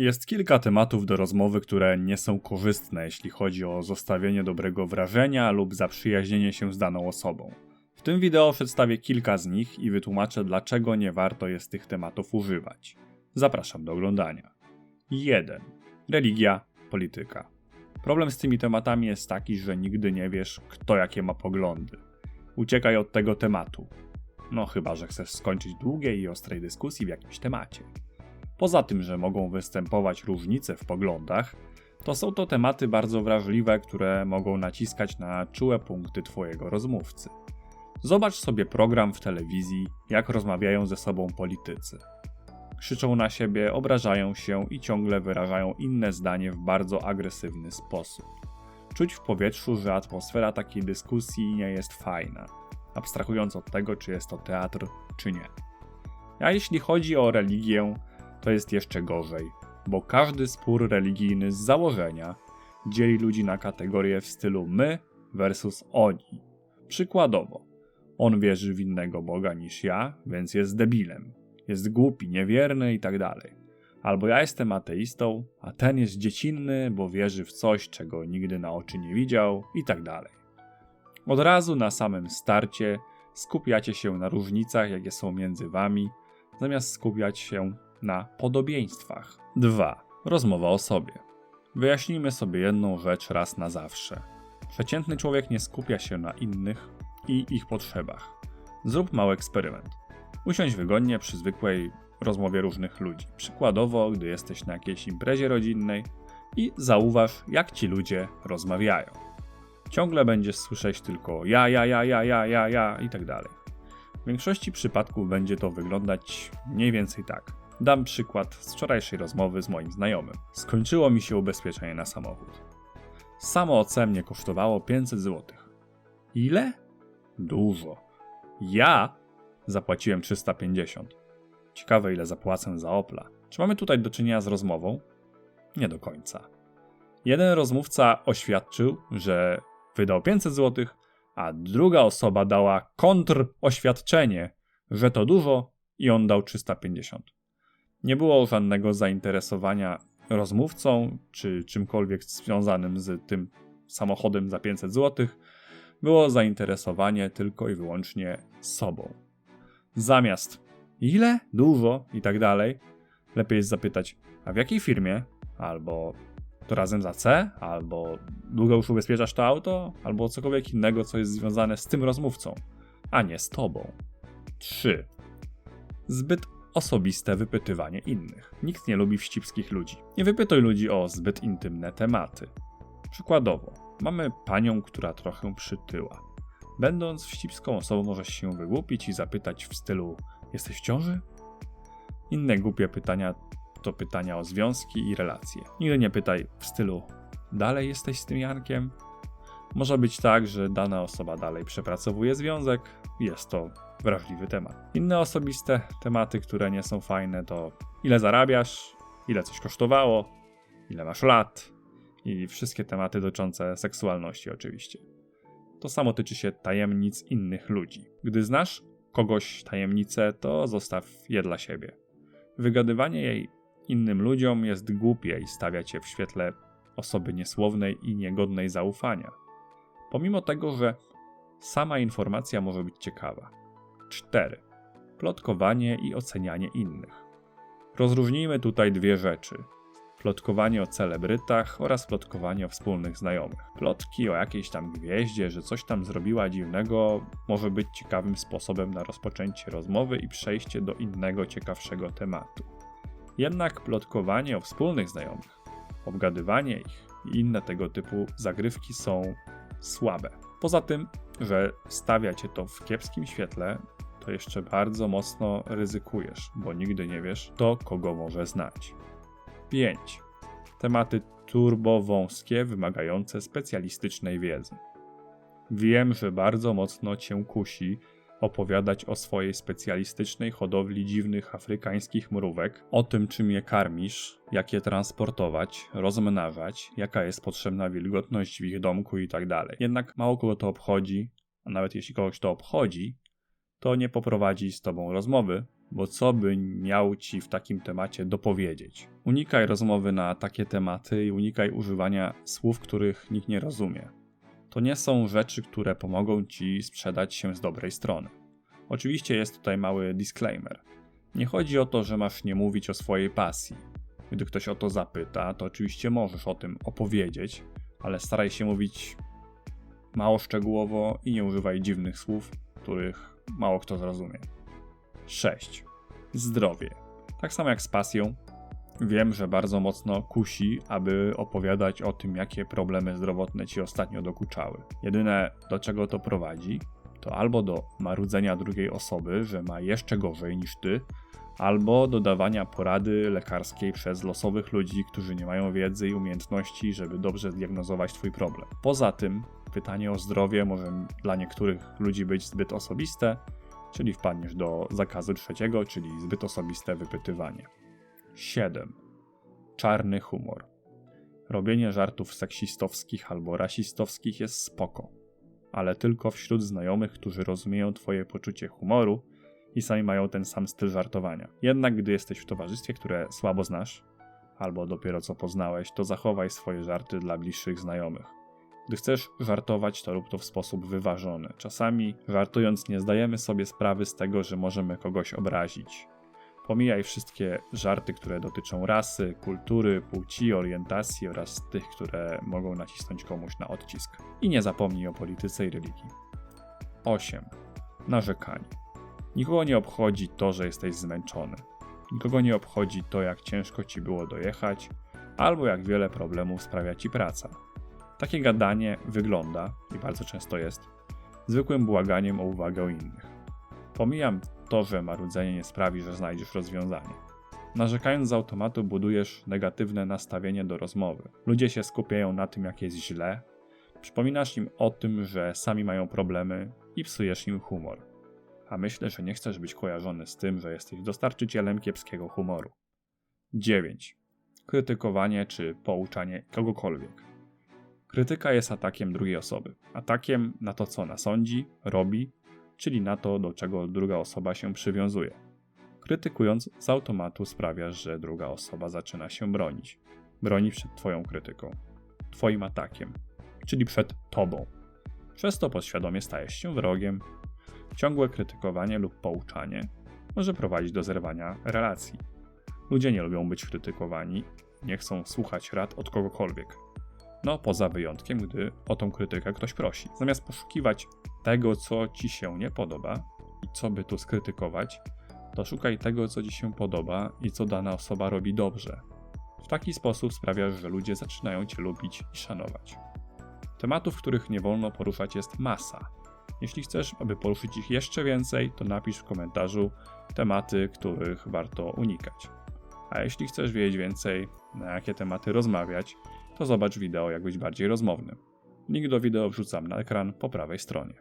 Jest kilka tematów do rozmowy, które nie są korzystne, jeśli chodzi o zostawienie dobrego wrażenia lub zaprzyjaźnienie się z daną osobą. W tym wideo przedstawię kilka z nich i wytłumaczę, dlaczego nie warto jest tych tematów używać. Zapraszam do oglądania. 1. Religia, polityka. Problem z tymi tematami jest taki, że nigdy nie wiesz, kto jakie ma poglądy. Uciekaj od tego tematu. No chyba, że chcesz skończyć długiej i ostrej dyskusji w jakimś temacie. Poza tym, że mogą występować różnice w poglądach, to są to tematy bardzo wrażliwe, które mogą naciskać na czułe punkty Twojego rozmówcy. Zobacz sobie program w telewizji, jak rozmawiają ze sobą politycy. Krzyczą na siebie, obrażają się i ciągle wyrażają inne zdanie w bardzo agresywny sposób. Czuć w powietrzu, że atmosfera takiej dyskusji nie jest fajna, abstrahując od tego, czy jest to teatr, czy nie. A jeśli chodzi o religię, to jest jeszcze gorzej, bo każdy spór religijny z założenia dzieli ludzi na kategorie w stylu my versus oni. Przykładowo, on wierzy w innego Boga niż ja, więc jest debilem. Jest głupi, niewierny i tak. Albo ja jestem ateistą, a ten jest dziecinny, bo wierzy w coś, czego nigdy na oczy nie widział i tak. Od razu na samym starcie skupiacie się na różnicach, jakie są między wami, zamiast skupiać się na podobieństwach. 2. Rozmowa o sobie. Wyjaśnijmy sobie jedną rzecz raz na zawsze. Przeciętny człowiek nie skupia się na innych i ich potrzebach. Zrób mały eksperyment. Usiądź wygodnie przy zwykłej rozmowie różnych ludzi. Przykładowo, gdy jesteś na jakiejś imprezie rodzinnej i zauważ, jak ci ludzie rozmawiają. Ciągle będziesz słyszeć tylko ja, ja, ja, ja, ja, ja, ja i tak dalej. W większości przypadków będzie to wyglądać mniej więcej tak. Dam przykład z wczorajszej rozmowy z moim znajomym. Skończyło mi się ubezpieczenie na samochód. Samo OC mnie kosztowało 500 zł. Ile? Dużo. Ja zapłaciłem 350. Ciekawe, ile zapłacę za Opla. Czy mamy tutaj do czynienia z rozmową? Nie do końca. Jeden rozmówca oświadczył, że wydał 500 zł, a druga osoba dała kontr-oświadczenie, że to dużo i on dał 350. Nie było żadnego zainteresowania rozmówcą czy czymkolwiek związanym z tym samochodem za 500 zł. Było zainteresowanie tylko i wyłącznie sobą. Zamiast ile, dużo i tak dalej, lepiej jest zapytać, a w jakiej firmie? Albo to razem za C, albo długo już ubezpieczasz to auto, albo cokolwiek innego, co jest związane z tym rozmówcą, a nie z tobą. 3. Zbyt osobiste wypytywanie innych. Nikt nie lubi wścibskich ludzi. Nie wypytuj ludzi o zbyt intymne tematy. Przykładowo, mamy panią, która trochę przytyła. Będąc wścibską osobą, możesz się wygłupić i zapytać w stylu: Jesteś w ciąży? Inne głupie pytania to pytania o związki i relacje. Nigdy nie pytaj w stylu: Dalej jesteś z tym Jankiem? Może być tak, że dana osoba dalej przepracowuje związek, jest to wrażliwy temat. Inne osobiste tematy, które nie są fajne, to ile zarabiasz, ile coś kosztowało, ile masz lat i wszystkie tematy dotyczące seksualności, oczywiście. To samo tyczy się tajemnic innych ludzi. Gdy znasz kogoś tajemnicę, to zostaw je dla siebie. Wygadywanie jej innym ludziom jest głupie i stawia cię w świetle osoby niesłownej i niegodnej zaufania. Pomimo tego, że sama informacja może być ciekawa. 4. Plotkowanie i ocenianie innych. Rozróżnijmy tutaj dwie rzeczy: plotkowanie o celebrytach oraz plotkowanie o wspólnych znajomych. Plotki o jakiejś tam gwieździe, że coś tam zrobiła dziwnego, może być ciekawym sposobem na rozpoczęcie rozmowy i przejście do innego, ciekawszego tematu. Jednak plotkowanie o wspólnych znajomych, obgadywanie ich i inne tego typu zagrywki są słabe. Poza tym, że stawia cię to w kiepskim świetle, to jeszcze bardzo mocno ryzykujesz, bo nigdy nie wiesz, kto kogo może znać. 5. Tematy turbowąskie wymagające specjalistycznej wiedzy. Wiem, że bardzo mocno cię kusi opowiadać o swojej specjalistycznej hodowli dziwnych afrykańskich mrówek, o tym czym je karmisz, jak je transportować, rozmnażać, jaka jest potrzebna wilgotność w ich domku itd. Tak Jednak mało kogo to obchodzi, a nawet jeśli kogoś to obchodzi, to nie poprowadzi z tobą rozmowy, bo co by miał ci w takim temacie dopowiedzieć? Unikaj rozmowy na takie tematy i unikaj używania słów, których nikt nie rozumie. To nie są rzeczy, które pomogą ci sprzedać się z dobrej strony. Oczywiście jest tutaj mały disclaimer. Nie chodzi o to, że masz nie mówić o swojej pasji. Gdy ktoś o to zapyta, to oczywiście możesz o tym opowiedzieć, ale staraj się mówić mało szczegółowo i nie używaj dziwnych słów, których mało kto zrozumie. 6. Zdrowie. Tak samo jak z pasją, wiem, że bardzo mocno kusi, aby opowiadać o tym, jakie problemy zdrowotne ci ostatnio dokuczały. Jedyne, do czego to prowadzi, to albo do marudzenia drugiej osoby, że ma jeszcze gorzej niż ty, albo do dawania porady lekarskiej przez losowych ludzi, którzy nie mają wiedzy i umiejętności, żeby dobrze zdiagnozować twój problem. Poza tym, pytanie o zdrowie może dla niektórych ludzi być zbyt osobiste, czyli wpadniesz do zakazu trzeciego, czyli zbyt osobiste wypytywanie. 7. Czarny humor. Robienie żartów seksistowskich albo rasistowskich jest spoko, ale tylko wśród znajomych, którzy rozumieją Twoje poczucie humoru i sami mają ten sam styl żartowania. Jednak gdy jesteś w towarzystwie, które słabo znasz, albo dopiero co poznałeś, to zachowaj swoje żarty dla bliższych znajomych. Gdy chcesz żartować, to rób to w sposób wyważony. Czasami, żartując, nie zdajemy sobie sprawy z tego, że możemy kogoś obrazić. Pomijaj wszystkie żarty, które dotyczą rasy, kultury, płci, orientacji oraz tych, które mogą nacisnąć komuś na odcisk. I nie zapomnij o polityce i religii. 8. Narzekanie. Nikogo nie obchodzi to, że jesteś zmęczony. Nikogo nie obchodzi to, jak ciężko ci było dojechać, albo jak wiele problemów sprawia ci praca. Takie gadanie wygląda, i bardzo często jest, zwykłym błaganiem o uwagę innych. Pomijam to, że marudzenie nie sprawi, że znajdziesz rozwiązanie. Narzekając z automatu budujesz negatywne nastawienie do rozmowy. Ludzie się skupiają na tym, jak jest źle, przypominasz im o tym, że sami mają problemy i psujesz im humor. A myślę, że nie chcesz być kojarzony z tym, że jesteś dostarczycielem kiepskiego humoru. 9. Krytykowanie czy pouczanie kogokolwiek. Krytyka jest atakiem drugiej osoby. Atakiem na to, co nasądzi, robi, czyli na to, do czego druga osoba się przywiązuje. Krytykując, z automatu sprawiasz, że druga osoba zaczyna się bronić. Broni przed Twoją krytyką, Twoim atakiem, czyli przed Tobą. Przez to podświadomie stajesz się wrogiem. Ciągłe krytykowanie lub pouczanie może prowadzić do zerwania relacji. Ludzie nie lubią być krytykowani, nie chcą słuchać rad od kogokolwiek. No, poza wyjątkiem, gdy o tą krytykę ktoś prosi. Zamiast poszukiwać tego, co ci się nie podoba i co by tu skrytykować, to szukaj tego, co ci się podoba i co dana osoba robi dobrze. W taki sposób sprawiasz, że ludzie zaczynają cię lubić i szanować. Tematów, których nie wolno poruszać, jest masa. Jeśli chcesz, aby poruszyć ich jeszcze więcej, to napisz w komentarzu tematy, których warto unikać. A jeśli chcesz wiedzieć więcej, na jakie tematy rozmawiać, to zobacz wideo, jak być bardziej rozmownym. Link do wideo wrzucam na ekran po prawej stronie.